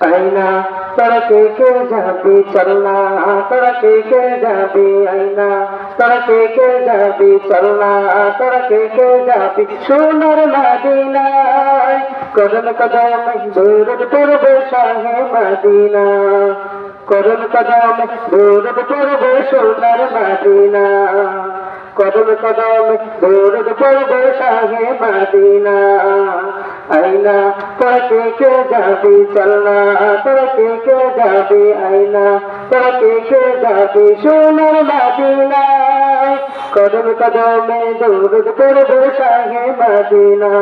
আইনা তোরা কে কে যাবি চলনা? তোরা কে কে যাবি আইনা? তোরা কে কে যাবি চলনা? তোরা কে কে যাবি সোনার মাদিনায়? করুন কদম দূরত পূর্বে শাহে মাদিনা। করুন কদম দূরত পূর্বে সোনার মাদিনা। করুন কদম দূরত পূর্বে শাহে মাদিনা। আইনা তোরা কে যাবি চলনা তোরা কে যাবি আইনা তোরা কে যাবি সোনার মাদিনা। কদম কদমে দৌড় পড়বে শাহে মাদিনা।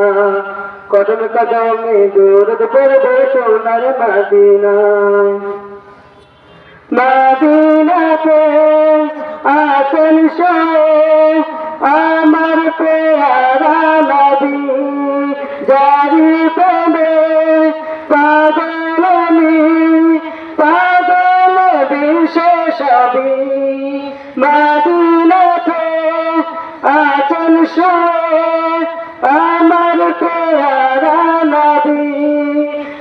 কদম কদমে দৌড় পড়বে সোনার মাদিনা। মাদিনাতে সব, আমার পেয়ারা জারি প্রেমে পাগল আমি, পাগল বিশেষ আমি। মাদিনাতে আছেন আমার পেয়ারা নবী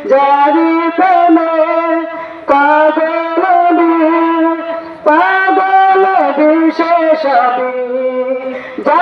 জারি প্রেমে পাগল পাগল বিশেষ আমি।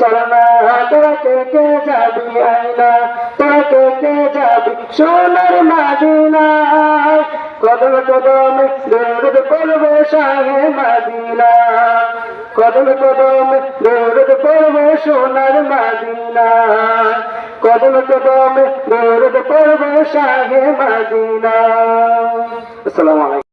চলনা তোরা কে কে যাবি আইনা? তোরা কে কে যাবি সোনার মাদিনা? কদম কদম দৌড় পড়বে সাহে মাদিনা। কদম কদম দৌড় পড়বে সোনার মাদিনা। কদম কদম দৌড় পড়বে সাহে মাদিনা। আসসালামু আলাইকুম।